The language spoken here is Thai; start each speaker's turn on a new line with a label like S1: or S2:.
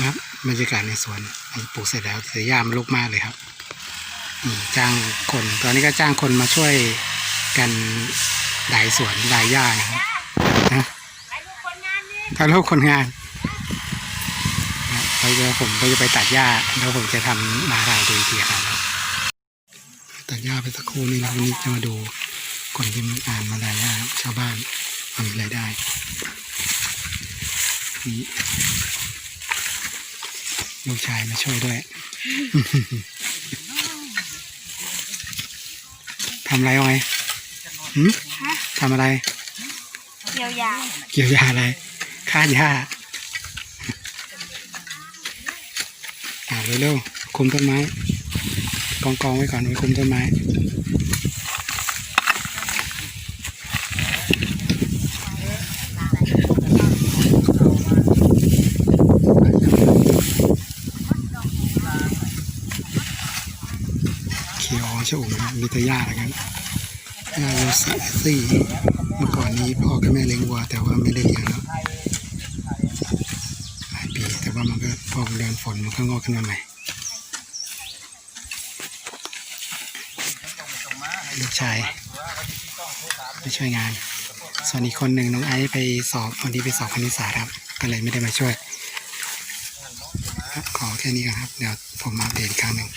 S1: นะครับบรรยากาศในสวนปลูกเสร็จแล้วแต่หญ้ามันรกมากเลยครับจ้างคนตอนนี้ก็จ้างคนมาช่วยกันดายสวนดายหญ้านะครับนะถ่ายรูปคนงานนะเราจะผมก็จะไปตัดหญ้าแล้วผมจะทำมาถ่ายดูอีกทีครับตัดหญ้าไปสักครู่นี้แล้ววันนี้จะมาดูคนที่มาอ่านมาดายหญ้าชาวบ้านทำรายได้นี่ ลูกชายมาช่วยด้วย ทำอะไรไว้หืมทำอะไร
S2: เยียวยา
S1: เกี่ยวยาอะไรฆ่าหญ้าอ่าเร็วๆคุมต้นไม้ กองกองๆไว้ก่อนไว้คุมต้นไม้ ขียวชะอุ่มนะมีแต่หญ้าแล้วกันหญ้าโรสีซี่เมื่อก่อนนี้พ่อกับแม่เลี้ยงวัวแต่ว่าไม่ได้เลี้ยงแล้วหลายปีแต่ว่ามันก็พอเดือนฝนมันก็งอกขึ้นมาใหม่ลูกชายไปช่วยงาน ส่วนอีกคนหนึ่งน้องไอซ์ไปสอบวันนี้ไปสอบคณิตศาสตร์ครับ ก็เลยไม่ได้มาช่วย ขอแค่นี้ก่อนครับ เดี๋ยวผมมาเดตอีกครั้งหนึ่ง